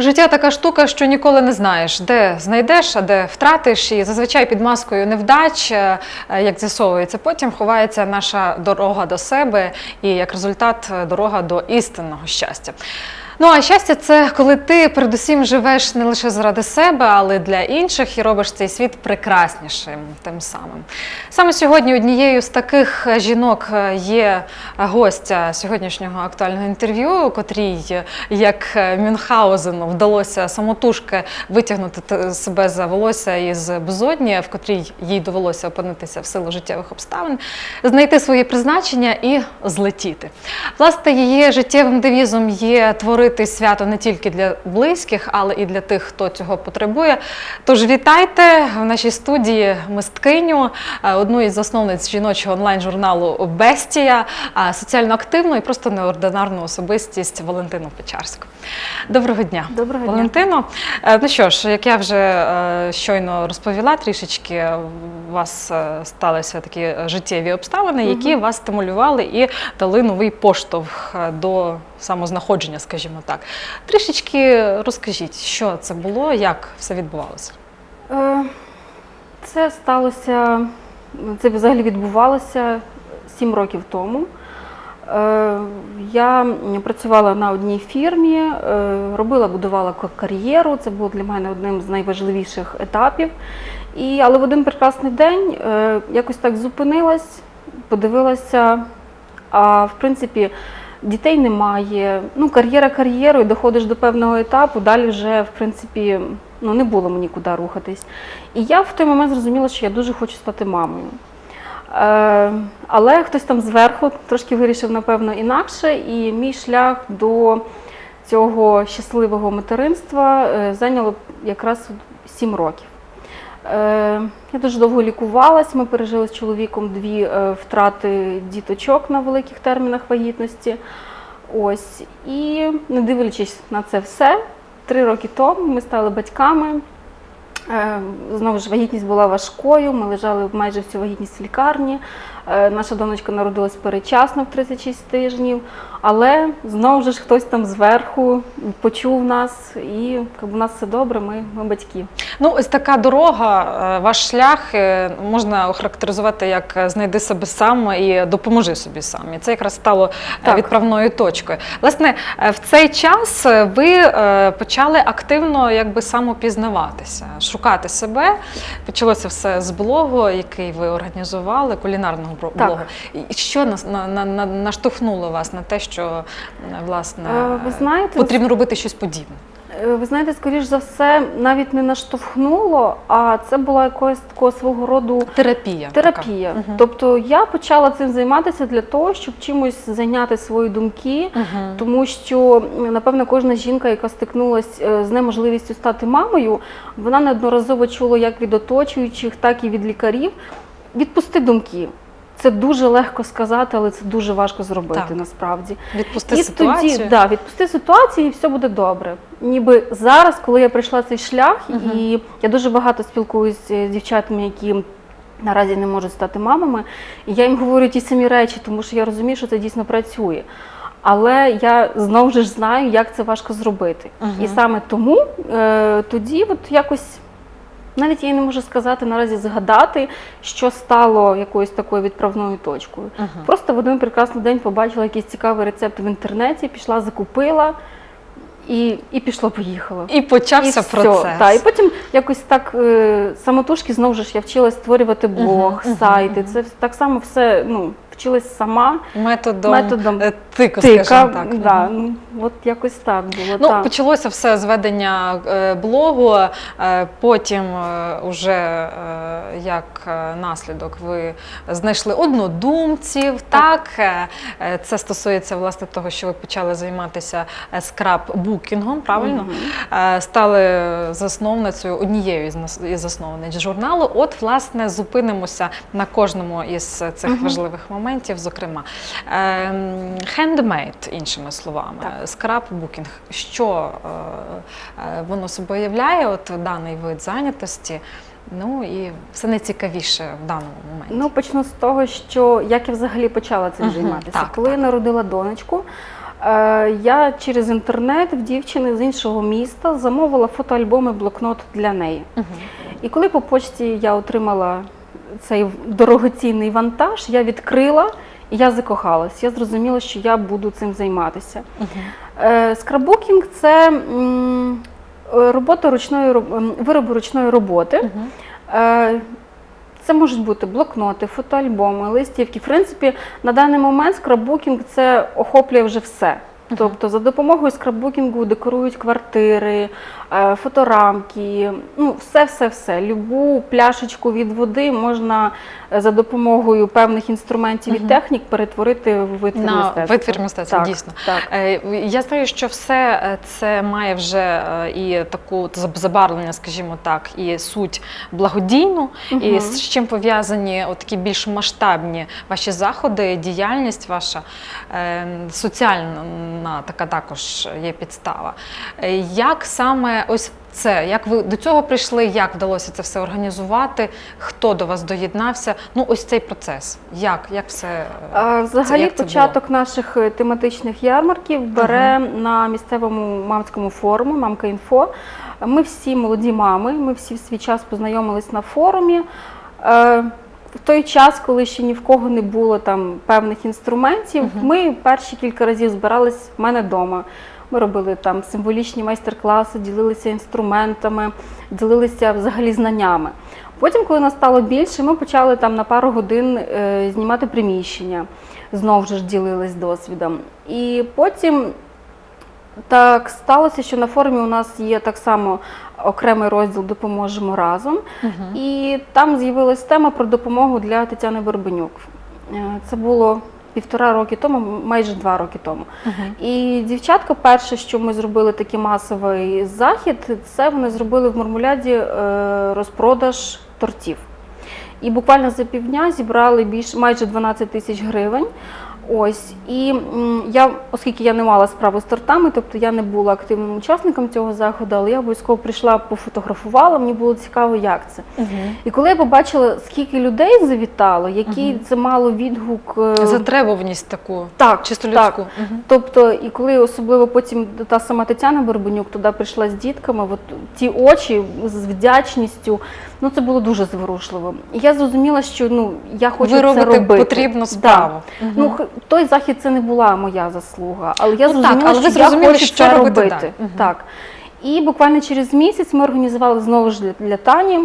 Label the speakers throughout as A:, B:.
A: Життя така штука, що ніколи не знаєш, де знайдеш, а де втратиш. І зазвичай під маскою невдач, е, як з'ясовується, потім ховається наша дорога до себе і як результат е, дорога до істинного щастя. Ну а щастя, це коли ти передусім живеш не лише заради себе, але й для інших і робиш цей світ прекраснішим тим самим. Саме сьогодні однією з таких жінок е, є гостя сьогоднішнього актуального інтерв'ю, котрій, як е, Мюнхгаузену, вдалося самотужки витягнути себе за волосся із безодні, в котрій їй довелося опинитися в силу життєвих обставин, знайти своє призначення і злетіти. Власне, її життєвим девізом є творити свято не тільки для близьких, але і для тих, хто цього потребує. Тож вітайте в нашій студії мисткиню, е, одну із засновниць жіночого онлайн-журналу Бестія, соціально активну і просто неординарну особистість Валентину Печарську. Доброго дня.
B: Доброго дня.
A: Валентино. Е, Ну що ж, як я вже е, щойно розповіла трішечки, у вас сталися такі життєві обставини, які вас стимулювали і дали новий поштовх до самознаходження, скажімо так. Трішечки розкажіть, що це було, як все відбувалося.
B: Е, Це сталося, це взагалі відбувалося сім років тому. Е, Я працювала на одній фірмі, е, робила, будувала кар'єру. Це було для мене одним з найважливіших етапів. І, але в один прекрасний день якось так зупинилась, подивилася, а в принципі дітей немає. Ну, кар'єра кар'єрою, доходиш до певного етапу, далі вже, в принципі, ну, не було мені куди рухатись. І я в той момент зрозуміла, що я дуже хочу стати мамою. Е, але хтось там зверху трошки вирішив, напевно, інакше, і мій шлях до цього щасливого материнства е, зайняло якраз 7 років. Е, Я дуже довго лікувалась. Ми пережили з чоловіком дві е, втрати діточок на великих термінах вагітності. Ось. І не дивлячись на це все, три роки тому ми стали батьками. Е, Знову ж вагітність була важкою. Ми лежали майже всю вагітність в лікарні. Е, Наша донечка народилась передчасно в 36 тижнів, але знову ж хтось там зверху почув нас, і у нас все добре. Ми, ми батьки.
A: Ну, ось така дорога, е, ваш шлях е, можна охарактеризувати як знайди себе сам і допоможи собі сам. І це якраз стало
B: Так.
A: відправною точкою. Власне, в цей час ви почали активно якби самопізнаватися, шукати себе. Почалося все з блогу, який ви організували, кулінарного бро- блогу. І що нас на, на, на, наштовхнуло вас на те, що е, власне
B: Е, ви знаєте,
A: потрібно робити щось подібне?
B: Е, Ви знаєте, скоріш за все, навіть не наштовхнуло, а це була якогось такого свого роду
A: Терапія.
B: терапія.
A: Така.
B: Тобто я почала цим займатися для того, щоб чимось зайняти свої думки.
A: Мгм.
B: Тому що напевно кожна жінка, яка стикнулася е, з неможливістю стати мамою, вона неодноразово чула як від оточуючих, так і від лікарів. Відпусти думки. Це дуже легко сказати, але це дуже важко зробити
A: Так.
B: насправді.
A: Відпусти
B: і
A: ситуацію.
B: тоді да, відпусти ситуацію, і все буде добре. Ніби зараз, коли я прийшла цей шлях,
A: Мгм.
B: і я дуже багато спілкуюся з дівчатами, які наразі не можуть стати мамами, і я їм говорю ті самі речі, тому що я розумію, що це дійсно працює. Але я знову ж знаю, як це важко зробити.
A: Мгм.
B: І саме тому е, тоді, от якось. Навіть я не можу сказати наразі згадати, що стало якоюсь такою відправною точкою.
A: Мгм.
B: Просто в один прекрасний день побачила якийсь цікавий рецепт в інтернеті, пішла, закупила і, і пішло, поїхало.
A: І почався
B: і
A: процес.
B: Все. Та, і потім якось так е, самотужки знову ж я вчилась створювати блог,
A: мгм,
B: сайти.
A: мгм.
B: Це так само все ну, вчилась сама.
A: Методом,
B: Методом
A: е,
B: Тика,
A: скажімо так.
B: да, ну, от якось так було.
A: Ну,
B: так.
A: почалося все з ведення е, блогу, е, потім е, уже е, як наслідок ви знайшли однодумців. Так, е, це стосується власне того, що ви почали займатися скраббукінгом, правильно? Е, Стали засновницею однією із засновниць журналу. От, власне, зупинимося на кожному із цих
B: Мгм.
A: важливих моментів. Зокрема, хендмейд, іншими словами, скраббукінг. Що е, е, воно собою являє, от даний вид зайнятості? Ну і все найцікавіше в даному моменті.
B: Ну, почну з того, що як я взагалі почала цим займатися.
A: так,
B: Коли
A: так.
B: я народила донечку, Е, Я через інтернет в дівчини з іншого міста замовила фотоальбом і блокнот для неї. І коли по почті я отримала цей дорогоцінний вантаж, я відкрила і я закохалась. Я зрозуміла, що я буду цим займатися.
A: Мгм.
B: Е, Скраббукінг – це робота ручної роб- вироби ручної роботи.
A: Мгм.
B: Е, Це можуть бути блокноти, фотоальбоми, листівки. В принципі, на даний момент скраббукінг це охоплює вже все. Тобто за допомогою скраббукінгу декорують квартири, е, фоторамки, ну все, все, все. Любу пляшечку від води можна е, за допомогою певних інструментів і технік перетворити в витвір
A: На
B: мистецтва.
A: витвір мистецтва,
B: Так,
A: дійсно.
B: Так.
A: Е, Я знаю, що все це має вже і таку забарвлення, скажімо так, і суть благодійну, і з чим пов'язані такі більш масштабні ваші заходи, діяльність ваша е, соціальна така також є підстава. Е, Як саме ось це? Як ви до цього прийшли? Як вдалося це все організувати? Хто до вас доєднався? Ну, ось цей процес. Як? Як все е,
B: А, Взагалі,
A: як це
B: початок наших е, тематичних ярмарків бере на місцевому мамському форумі Мамка інфо. Ми всі молоді мами, ми всі в свій час познайомились на форумі. В той час, коли ще ні в кого не було там певних інструментів,
A: Мгм.
B: ми перші кілька разів збирались в мене вдома. Ми робили там символічні майстер-класи, ділилися інструментами, ділилися взагалі знаннями. Потім, коли нас стало більше, ми почали там на пару годин е, знімати приміщення, знову ж ділились досвідом. І потім так сталося, що на форумі у нас є так само окремий розділ Допоможемо разом.
A: Мгм.
B: І там з'явилась тема про допомогу для Тетяни Горбанюк. Е, Це було півтора роки тому, майже два роки тому.
A: Мгм.
B: І дівчатка, перше, що ми зробили такий масовий захід, це вони зробили в Мармуляді е, розпродаж тортів. І буквально за півдня зібрали більш майже 12 тисяч гривень. Ось і я, оскільки я не мала справи з тортами, тобто я не була активним учасником цього заходу, але я обов'язково прийшла, пофотографувала. Мені було цікаво, як це.
A: Мгм.
B: І коли я побачила, скільки людей завітало, який
A: Мгм.
B: це мало відгук е,
A: Затребуваність таку
B: так,
A: чисто
B: так.
A: людську. Мгм.
B: Тобто, і коли особливо потім та сама Тетяна Горбанюк туди прийшла з дітками, от ті очі з вдячністю, ну це було дуже зворушливо. І я зрозуміла, що ну я хочу
A: Ви
B: це робити.
A: потрібну
B: Да.
A: справу. Мгм.
B: Ну той захід це не була моя заслуга, але я
A: Ну, так, але
B: що
A: зрозуміли,
B: я хочу
A: що
B: це
A: робити
B: робити.
A: Мгм.
B: Так. І буквально через місяць ми організували знову ж для, Тані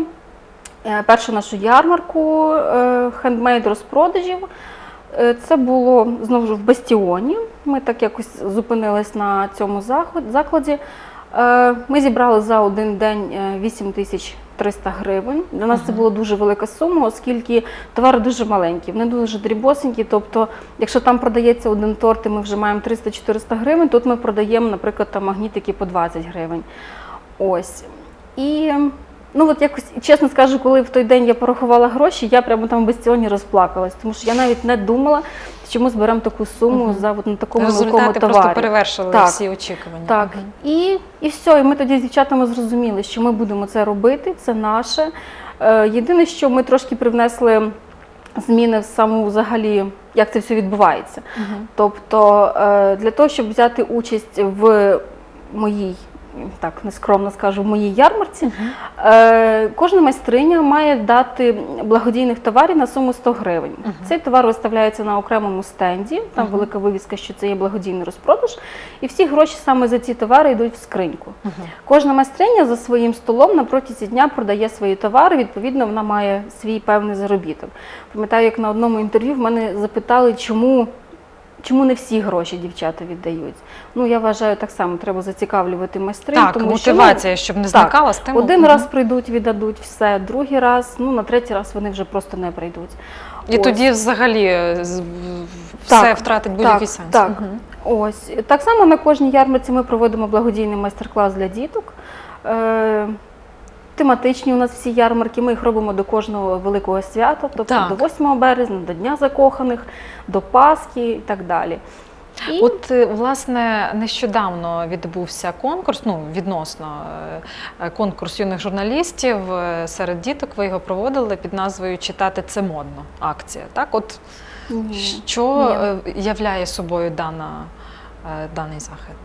B: е, першу нашу ярмарку е, хендмейд розпродажів. Е, Це було знову ж в Бастіоні. Ми так якось зупинились на цьому заход- закладі. Ми зібрали за один день е, 8 тисяч 300 гривень. Для нас це була дуже велика сума, оскільки товари дуже маленькі, вони дуже дрібосенькі. Тобто, якщо там продається один торт, і ми вже маємо 300-400 гривень, тут ми продаємо, наприклад, там магнітики по 20 гривень. Ось. І ну от якось чесно скажу, коли в той день я порахувала гроші, я прямо там в бастіоні розплакалась, тому що я навіть не думала, що ми зберемо таку суму
A: Мгм.
B: за от, на такому великому
A: Результати
B: товарі.
A: просто перевершили
B: Так.
A: всі очікування.
B: Так,
A: Мгм.
B: і, і все. І ми тоді з дівчатами зрозуміли, що ми будемо це робити, це наше. Е, єдине, що ми трошки привнесли зміни в саму взагалі, як це все відбувається.
A: Мгм.
B: Тобто е, для того, щоб взяти участь в моїй, так нескромно скажу, в моїй ярмарці. Е, Кожна майстриня має дати благодійних товарів на суму 100 гривень. Цей товар виставляється на окремому стенді, там велика вивіска, що це є благодійний розпродаж, і всі гроші саме за ці товари йдуть в скриньку. Кожна майстриня за своїм столом на протязі дня продає свої товари, відповідно, вона має свій певний заробіток. Пам'ятаю, як на одному інтерв'ю в мене запитали, чому. Чому не всі гроші дівчата віддають? Ну я вважаю, так само треба зацікавлювати майстрин.
A: Так,
B: тому що, ну,
A: мотивація, щоб не
B: так,
A: зникала стимул.
B: один
A: Мгм.
B: раз прийдуть, віддадуть все, другий раз, ну на третій раз вони вже просто не прийдуть.
A: І
B: Ось.
A: тоді взагалі е, все
B: Так,
A: втратить будь-який сенс.
B: так.
A: Мгм.
B: Ось так само на кожній ярмарці ми проводимо благодійний майстер-клас для діток. Тематичні у нас всі ярмарки. Ми їх робимо до кожного великого свята, тобто
A: Так.
B: до 8 березня, до Дня закоханих, до Пасхи і так далі. І
A: От е, власне нещодавно відбувся конкурс. Ну відносно е, конкурс юних журналістів е, серед діток. Ви його проводили під назвою Читати це модно. Акція. Так, от
B: Ні.
A: що
B: Ні.
A: являє собою дана даний захід?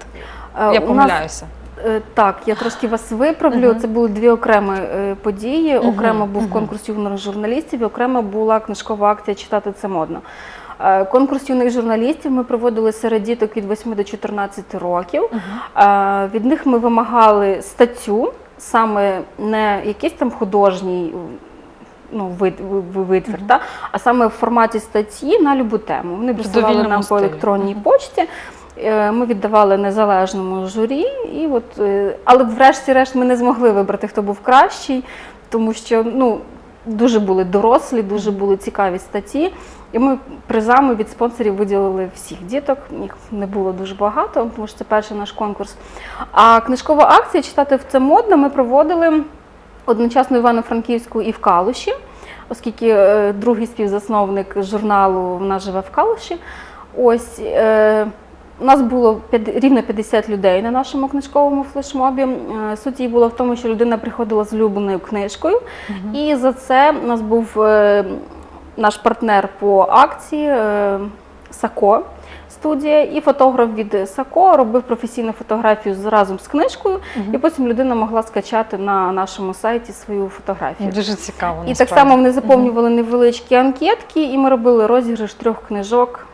A: Я помиляюся.
B: Е, Так, я трошки вас виправлю.
A: Мгм.
B: Це були дві окремі е, події.
A: Мгм,
B: Окремо був
A: мгм.
B: конкурс юних журналістів, і окремо була книжкова акція Читати це модно. Е, Конкурс юних журналістів ми проводили серед діток від 8 до 14 років.
A: Мгм.
B: Е, Від них ми вимагали статтю, саме не якийсь там художній ну, вид, ви- ви- витвір, та, а саме в форматі статті на любу тему. Вони присилали нам по електронній
A: Мгм.
B: почті. Е, Ми віддавали незалежному журі, і от, е, але врешті-решт ми не змогли вибрати, хто був кращий, тому що ну, дуже були дорослі, дуже були цікаві статті. І ми призами від спонсорів виділили всіх діток. Їх не було дуже багато, тому що це перший наш конкурс. А книжкова акція читати в це модно. Ми проводили одночасно Івано-Франківську і в Калуші, оскільки е, другий співзасновник журналу в нас живе в Калуші. Ось е, у нас було рівно 50 людей на нашому книжковому флешмобі. Е, Суть її була в тому, що людина приходила з улюбленою книжкою,
A: Мгм.
B: і за це у нас був е, наш партнер по акції е, Сако. Студія і фотограф від Сако робив професійну фотографію разом з книжкою,
A: Мгм.
B: і потім людина могла скачати на нашому сайті свою фотографію.
A: Дуже цікаво.
B: І так само вони заповнювали невеличкі анкетки, і ми робили розіграш трьох книжок,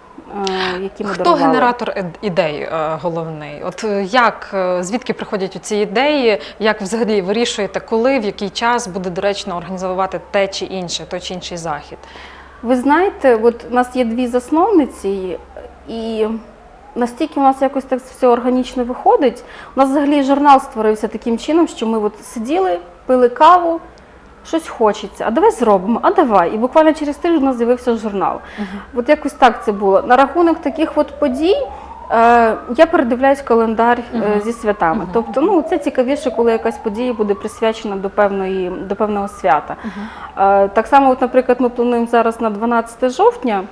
B: які ми
A: Хто генератор ідей е, головний? От е, як е, звідки приходять ці ідеї? Як взагалі вирішуєте, коли в який час буде доречно організовувати те чи інше, той чи інший захід?
B: Ви знаєте, от у нас є дві засновниці, і настільки у нас якось так все органічно виходить. У нас взагалі журнал створився таким чином, що ми от сиділи, пили каву, щось хочеться. А давай зробимо, а давай. І буквально через тиждень у нас з'явився журнал. От якось так це було. На рахунок таких от подій. Е, я передивляюсь календар е,
A: Мгм.
B: зі святами.
A: Мгм.
B: Тобто, ну це цікавіше, коли якась подія буде присвячена до певної до певного свята. Е, Так само, от, наприклад, ми плануємо зараз на 12 жовтня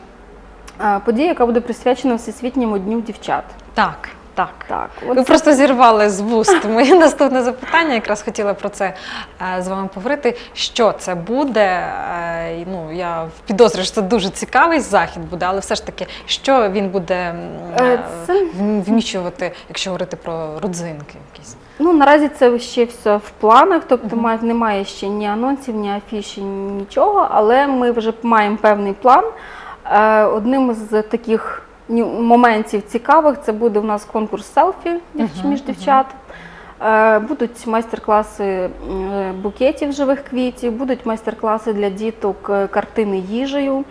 B: подія, яка буде присвячена Всесвітньому дню дівчат.
A: Так, так.
B: Так,
A: Ви
B: от
A: просто зірвали з вуст моє наступне запитання. Якраз хотіла про це е, з вами поговорити. Що це буде? Е, Ну я підозрюю, що це дуже цікавий захід буде, але все ж таки, що він буде
B: Е, це-
A: вміщувати, якщо говорити про родзинки якісь?
B: ну наразі це ще все в планах, тобто
A: Мгм.
B: має- немає ще ні анонсів, ні афіші, нічого, але ми вже маємо певний план. Одним з таких моментів цікавих це буде у нас конкурс селфі між дівчат. Е, Будуть майстер-класи е, букетів живих квітів, будуть майстер-класи для діток е, картини їжею.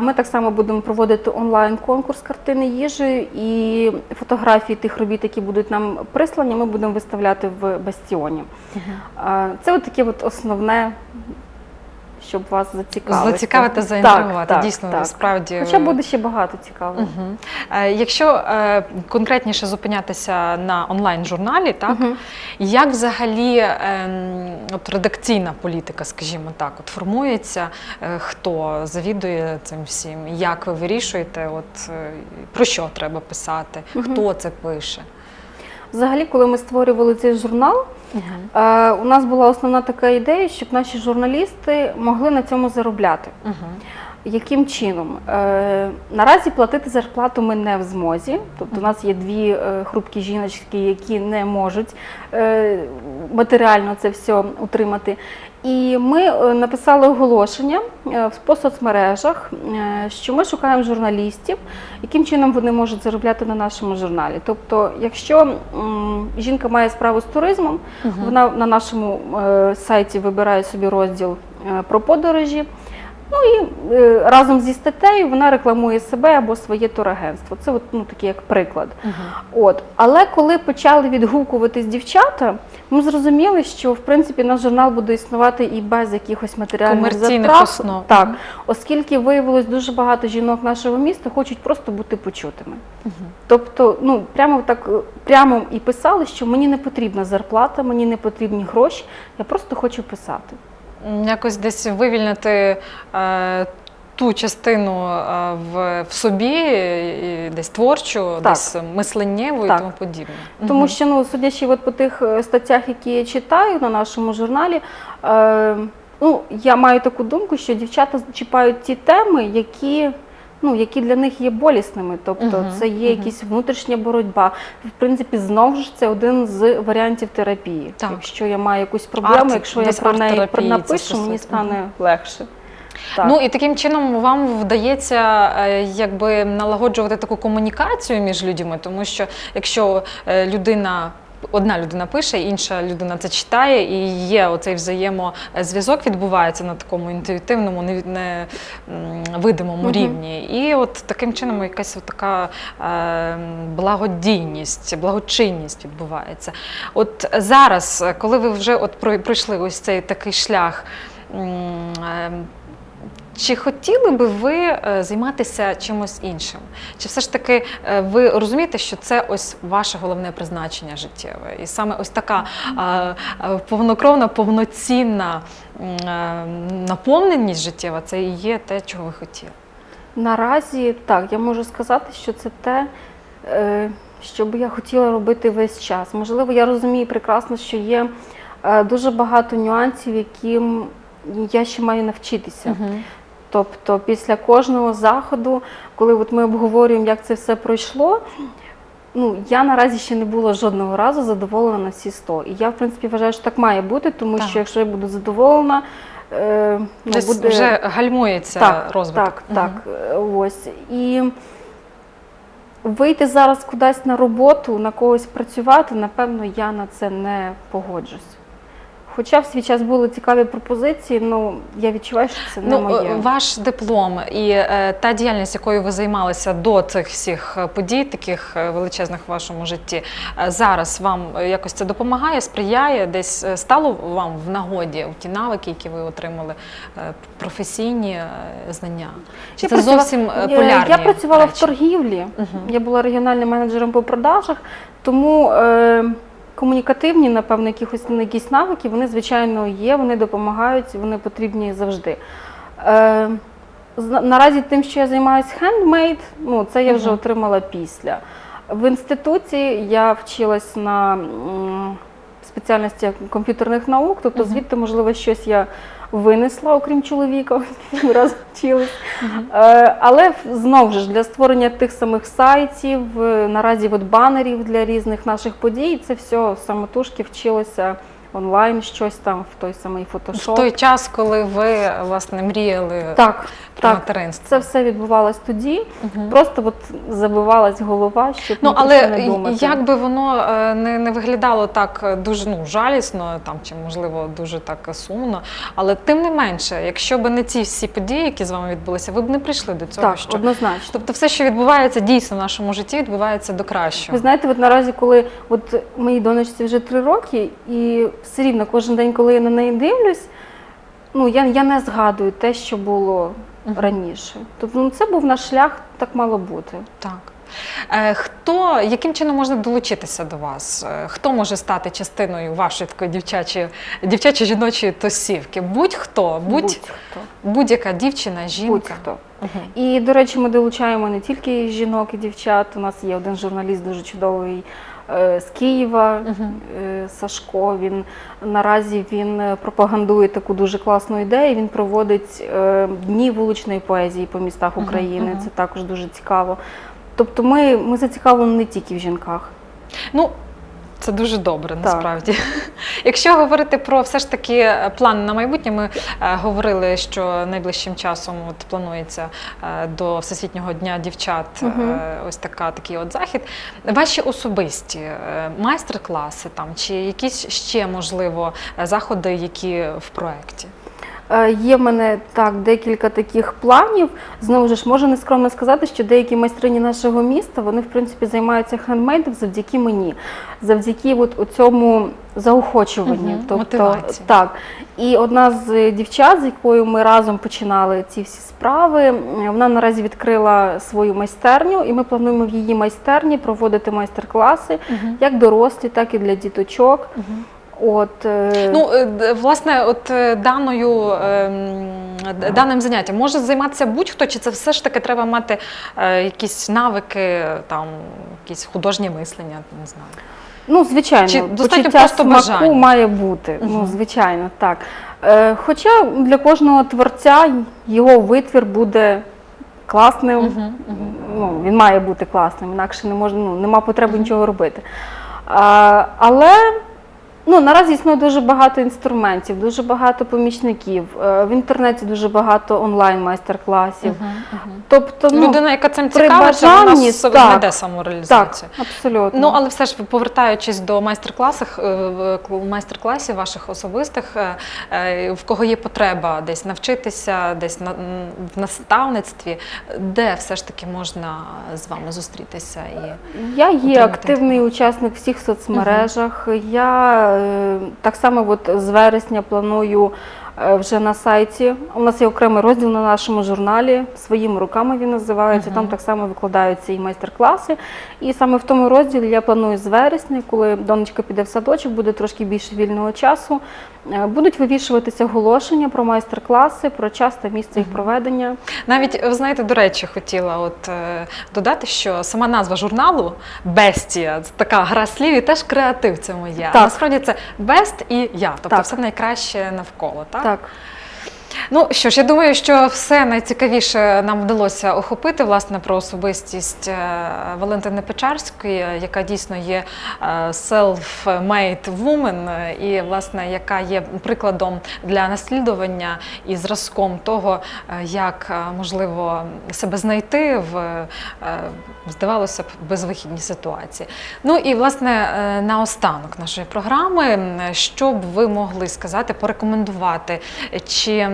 B: Ми так само будемо проводити онлайн-конкурс картини їжею і фотографії тих робіт, які будуть нам прислані, ми будемо виставляти в бастіоні. Це от таке от основне, щоб вас зацікавити.
A: Зацікавити, заінтригувати.
B: так,
A: Дійсно,
B: так.
A: справді.
B: Хоча буде ще багато цікавого.
A: Мгм. Е, Якщо е, конкретніше зупинятися на онлайн-журналі, так
B: Мгм.
A: як взагалі ем, от редакційна політика, скажімо так, от формується, е, хто завідує цим всім, як ви вирішуєте, от е, про що треба писати,
B: Мгм.
A: хто це пише?
B: Взагалі, коли ми створювали цей журнал, е, у нас була основна така ідея, щоб наші журналісти могли на цьому заробляти. Яким чином? Е, наразі платити зарплату ми не в змозі. Тобто, у нас є дві е, хрупкі жіночки, які не можуть е, матеріально це все утримати. І ми написали оголошення в- по соцмережах, що ми шукаємо журналістів, яким чином вони можуть заробляти на нашому журналі. Тобто, якщо жінка має справу з туризмом, вона на нашому сайті вибирає собі розділ про подорожі. Ну і е, разом зі статтею вона рекламує себе або своє турагентство. Це от, ну, такий як приклад.
A: Мгм.
B: От. Але коли почали відгукуватись дівчата, ми зрозуміли, що в принципі наш журнал буде існувати і без якихось матеріальних затрат. Так, оскільки виявилось дуже багато жінок нашого міста хочуть просто бути почутими.
A: Мгм.
B: Тобто, ну прямо так е, прямо і писали, що мені не потрібна зарплата, мені не потрібні гроші, я просто хочу писати.
A: Якось десь вивільнити е, ту частину е, в, в собі, і десь творчу,
B: Так.
A: десь мисленнєву і тому подібне.
B: Тому що, ну, судячи от по тих е, статтях, які я читаю на нашому журналі, е, ну, я маю таку думку, що дівчата чіпають ті теми, які ну, які для них є болісними. Тобто
A: Мгм,
B: це є
A: мгм.
B: якась внутрішня боротьба. В принципі, знову ж це один з варіантів терапії.
A: Так.
B: Якщо я маю якусь проблему,
A: Арт-
B: якщо я про неї напишу, мені стане легше. Так.
A: Ну і таким чином вам вдається е, якби налагоджувати таку комунікацію між людьми, тому що якщо е, людина. Одна людина пише, інша людина це читає, і є оцей взаємозв'язок відбувається на такому інтуїтивному, не, не видимому рівні. І от таким чином якась от така е, благодійність, благочинність відбувається. От зараз, коли ви вже от пройшли ось цей такий шлях. е, чи хотіли би ви е, займатися чимось іншим? Чи все ж таки е, ви розумієте, що це ось ваше головне призначення життєве? І саме ось така повнокровна, повноцінна е, наповненість життєва це і є те, чого ви хотіли.
B: Наразі так, я можу сказати, що це те, що би я хотіла робити весь час. Можливо, я розумію прекрасно, що є дуже багато нюансів, яким я ще маю навчитися. Тобто, після кожного заходу, коли от ми обговорюємо, як це все пройшло. Ну, я наразі ще не була жодного разу задоволена на всі 100. І я, в принципі, вважаю, що так має бути, тому
A: Так.
B: що якщо я буду задоволена, е, ну,
A: Десь
B: буде
A: вже гальмується
B: так,
A: розвиток.
B: Так,
A: Мгм.
B: так, е, ось. І вийти зараз кудись на роботу, на когось працювати, напевно, я на це не погоджусь. Хоча в свій час були цікаві пропозиції, ну я відчуваю, що це не
A: Ну,
B: моє.
A: е, ваш диплом і е, та діяльність, якою ви займалися до цих всіх е, подій, таких е, величезних в вашому житті, зараз вам якось це допомагає, сприяє, десь стало вам в нагоді ті навики, які ви отримали, професійні знання? Чи
B: Я
A: це
B: працювала-
A: зовсім полярні
B: Я працювала в торгівлі.
A: Мгм.
B: Я була регіональним менеджером по продажах, тому е, комунікативні, напевно, якихось якісь навики, вони, звичайно, є, вони допомагають, вони потрібні завжди. Е, наразі тим, що я займаюся хендмейд, ну, це я вже
A: угу.
B: отримала після. В інституті я вчилась на м, спеціальності комп'ютерних наук, тобто
A: угу.
B: звідти, можливо, щось я винесла, окрім чоловіка, ми разом вчились. Але знову ж для створення тих самих сайтів, е, наразі от банерів для різних наших подій, це все самотужки вчилося онлайн, щось там в той самий
A: В той час, коли ви власне мріяли
B: Так,
A: про
B: так.
A: материнство.
B: Це все відбувалось тоді.
A: Мгм.
B: Просто от забивалась голова, щоб
A: Ну, але
B: не думати.
A: як би воно е, не, не виглядало так е, дуже ну, жалісно, там, чи можливо дуже так сумно, але тим не менше, якщо б не ці всі події, які з вами відбулися, ви б не прийшли до цього.
B: так,
A: що...
B: однозначно.
A: Тобто все, що відбувається дійсно в нашому житті, відбувається до кращого.
B: Ви знаєте, от наразі, коли от моїй донечці вже три роки, і все рівно кожен день, коли я на неї дивлюсь, ну я, я не згадую те, що було раніше. Тобто ну, це був наш шлях, так мало бути.
A: Так. Е, Хто, яким чином можна долучитися до вас? Е, Хто може стати частиною вашої такої дівчачої, дівчачої жіночої тосівки? Будь-хто, будь,
B: Будь-хто.
A: будь-яка дівчина, жінка.
B: Будь-хто.
A: Мгм.
B: І, до речі, ми долучаємо не тільки жінок і дівчат. У нас є один журналіст дуже чудовий з Києва, е, Сашко. Він наразі він е, пропагандує таку дуже класну ідею. Він проводить е, дні вуличної поезії по містах України. Це також дуже цікаво. Тобто ми, ми зацікавлені не тільки в жінках.
A: Ну, це дуже добре,
B: Так.
A: насправді. Якщо говорити про все ж таки е, план на майбутнє, ми е, говорили, що найближчим часом от планується е, до Всесвітнього дня дівчат е, ось така, такий от захід. Ваші особисті е, майстер-класи там чи якісь ще можливо заходи, які в проєкті?
B: Е, Є в мене так декілька таких планів. Знову ж можу нескромно сказати, що деякі майстрині нашого міста вони в принципі займаються хендмейдом завдяки мені, завдяки от цьому заохочуванню.
A: Мгм,
B: Тобто
A: мотивації.
B: так. І одна з дівчат, з якою ми разом починали ці всі справи, вона наразі відкрила свою майстерню, і ми плануємо в її майстерні проводити майстер-класи як дорослі, так і для діточок. От е,
A: Ну, е, власне, от е, даною ем, даним заняттям може займатися будь-хто, чи це все ж таки треба мати якісь навики, там якісь художнє мислення, не знаю.
B: Ну, звичайно,
A: Чи достатньо просто
B: смаку
A: бажання?
B: має бути.
A: Мгм.
B: Ну, звичайно, так. Е, хоча для кожного творця його витвір буде класним.
A: Мгм, мгм.
B: Ну, він має бути класним, інакше не можна, ну, нема потреби нічого робити. А, але ну, наразі існує дуже багато інструментів, дуже багато помічників. Е, В інтернеті дуже багато онлайн майстер-класів. Тобто, ну,
A: Людина, яка цим цікавиться, вона
B: бажанні,
A: с-
B: так, так,
A: самореалізацію.
B: абсолютно.
A: Ну, але все ж повертаючись до майстер-класів, е, майстер-класів ваших особистих, е, е, в кого є потреба десь навчитися, десь на в наставництві, де все ж таки можна з вами зустрітися і
B: Я є активний учасник всіх соцмережах. Я е, так само от з вересня планую е, вже на сайті. У нас є окремий розділ на нашому журналі. Своїми руками він називається. Там так само викладаються і майстер-класи. І саме в тому розділі я планую з вересня, коли донечка піде в садочок, буде трошки більше вільного часу. е, Будуть вивішуватися оголошення про майстер-класи, про час та місце їх проведення.
A: Навіть ви знаєте, до речі, хотіла от е, додати, що сама назва журналу Бестія така гра слів і теж креатив є.
B: Так.
A: насправді це бест і я, тобто
B: Так.
A: все найкраще навколо. Так?
B: Так.
A: Ну що ж, я думаю, що все найцікавіше нам вдалося охопити власне про особистість е, Валентини Печарської, яка дійсно є е, self-made woman, е, і власне яка є прикладом для наслідування і зразком того, е, як е, можливо себе знайти в е, здавалося б безвихідній ситуації. Ну і власне е, наостанок нашої програми, що б ви могли сказати, порекомендувати, чи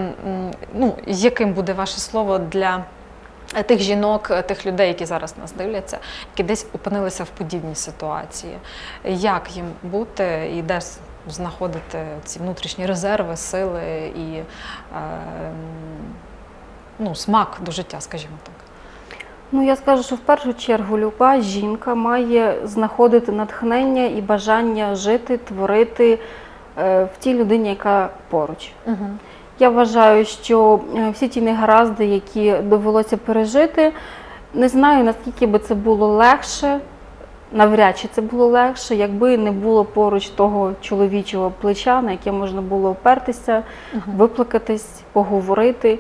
A: ну, яким буде ваше слово для е, тих жінок, е, тих людей, які зараз нас дивляться, які десь опинилися в подібній ситуації. Як їм бути і де знаходити ці внутрішні резерви, сили і е, ну, смак до життя, скажімо так.
B: Ну, я скажу, що в першу чергу люба жінка має знаходити натхнення і бажання жити, творити в тій людині, яка поруч.
A: Угу.
B: Я вважаю, що е, всі ті негаразди, які довелося пережити, не знаю, наскільки би це було легше, навряд чи це було легше, якби не було поруч того чоловічого плеча, на яке можна було опертися, виплакатись, поговорити.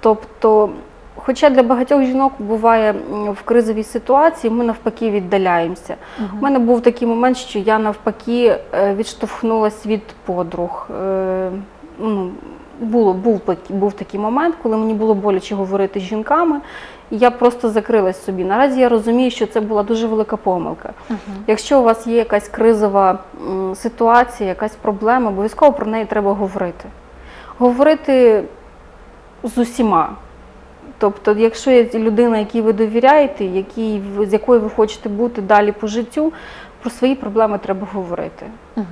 B: Тобто, хоча для багатьох жінок буває в кризовій ситуації, ми навпаки віддаляємося. У мене був такий момент, що я навпаки е, відштовхнулася від подруг. Е, Ну, було, був, був такий момент, коли мені було боляче говорити з жінками, і я просто закрилась собі. Наразі я розумію, що це була дуже велика помилка. Якщо у вас є якась кризова м, ситуація, якась проблема, обов'язково про неї треба говорити. Говорити з усіма. Тобто, якщо є людина, якій ви довіряєте, якій, з якою ви хочете бути далі по життю, про свої проблеми треба говорити.
A: Угу.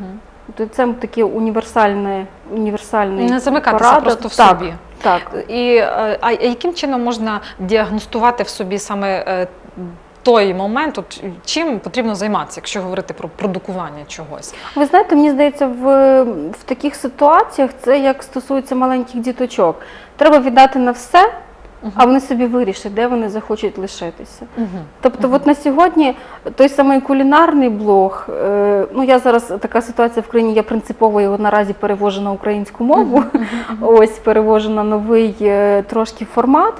B: Тобто це таке універсальне, універсальний
A: Не замикатися
B: порада.
A: просто в
B: так,
A: собі.
B: Так.
A: І е, а яким чином можна діагностувати в собі саме е, той момент, от, чим потрібно займатися, якщо говорити про продукування чогось?
B: Ви знаєте, мені здається, в, в таких ситуаціях це як стосується маленьких діточок. Треба віддати на все, А вони собі вирішать, де вони захочуть лишитися.
A: Угу.
B: Тобто, от на сьогодні той самий кулінарний блог. Е, ну я зараз така ситуація в країні, я принципово його наразі перевожу на українську мову. Ось перевожу на новий е, трошки формат.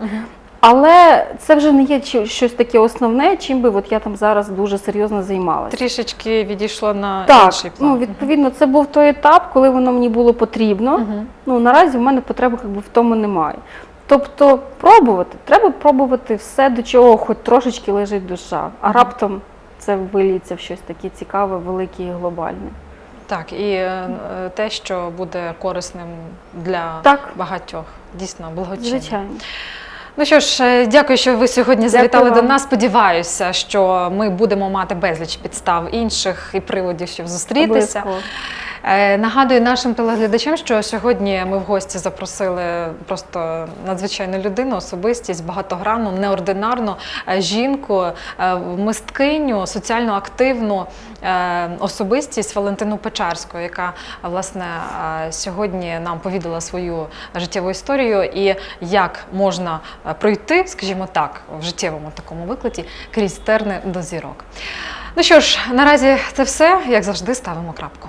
B: Але це вже не є щось таке основне, чим би от я там зараз дуже серйозно займалася.
A: Трішечки відійшло на
B: Так,
A: інший план.
B: ну відповідно, це був той етап, коли воно мені було потрібно. Ну наразі в мене потреби якби, в тому немає. Тобто пробувати, треба пробувати все, до чого хоч трошечки лежить душа, а раптом це виліться в щось таке цікаве, велике і глобальне.
A: Так, і е, те, що буде корисним для
B: Так,
A: багатьох, дійсно благочинно.
B: звичайно.
A: Ну що ж, е, дякую, що ви сьогодні
B: Дякую
A: завітали до нас. Сподіваюся, що ми будемо мати безліч підстав інших і приводів, щоб зустрітися.
B: Обов'язково.
A: Е, Нагадую нашим телеглядачам, що сьогодні ми в гості запросили просто надзвичайну людину, особистість, багатогранну, неординарну е, жінку, е, мисткиню, соціально активну особистість Валентину Печарську, яка власне сьогодні нам повідала свою життєву історію і як можна пройти, скажімо так, в життєвому такому викладі крізь терни до зірок. Ну що ж, наразі це все, як завжди, ставимо крапку.